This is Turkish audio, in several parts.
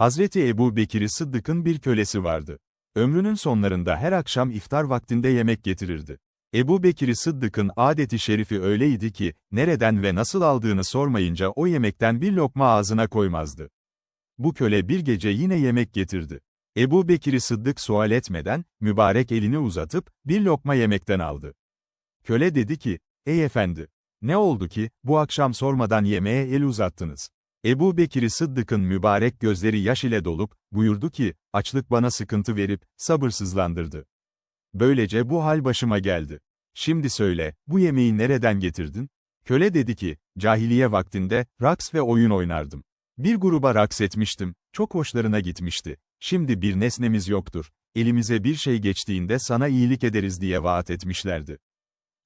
Hazreti Ebu Bekir'i Sıddık'ın bir kölesi vardı. Ömrünün sonlarında her akşam iftar vaktinde yemek getirirdi. Ebu Bekir'i Sıddık'ın adeti şerifi öyleydi ki, nereden ve nasıl aldığını sormayınca o yemekten bir lokma ağzına koymazdı. Bu köle bir gece yine yemek getirdi. Ebu Bekir'i Sıddık sual etmeden, mübarek elini uzatıp, bir lokma yemekten aldı. Köle dedi ki, ey efendi, ne oldu ki, bu akşam sormadan yemeğe el uzattınız? Ebu Bekir'i Sıddık'ın mübarek gözleri yaş ile dolup, buyurdu ki, açlık bana sıkıntı verip, sabırsızlandırdı. Böylece bu hal başıma geldi. Şimdi söyle, bu yemeği nereden getirdin? Köle dedi ki, cahiliye vaktinde, raks ve oyun oynardım. Bir gruba raks etmiştim, çok hoşlarına gitmişti. Şimdi bir nesnemiz yoktur, elimize bir şey geçtiğinde sana iyilik ederiz diye vaat etmişlerdi.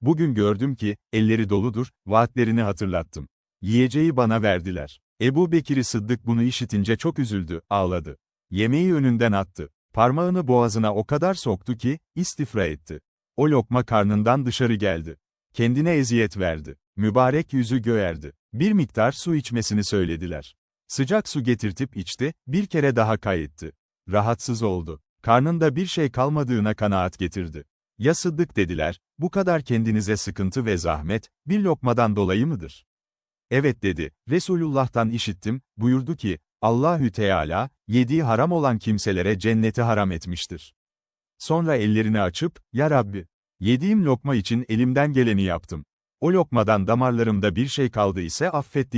Bugün gördüm ki, elleri doludur, vaatlerini hatırlattım. Yiyeceği bana verdiler. Ebu Bekir'i Sıddık bunu işitince çok üzüldü, ağladı. Yemeği önünden attı. Parmağını boğazına o kadar soktu ki, istifra etti. O lokma karnından dışarı geldi. Kendine eziyet verdi. Mübarek yüzü göğerdi. Bir miktar su içmesini söylediler. Sıcak su getirtip içti, bir kere daha kayıttı. Rahatsız oldu. Karnında bir şey kalmadığına kanaat getirdi. Ya Sıddık dediler, bu kadar kendinize sıkıntı ve zahmet, bir lokmadan dolayı mıdır? Evet dedi, Resulullah'tan işittim, buyurdu ki, Allahü Teala, yediği haram olan kimselere cenneti haram etmiştir. Sonra ellerini açıp, Ya Rabbi, yediğim lokma için elimden geleni yaptım. O lokmadan damarlarımda bir şey kaldı ise affet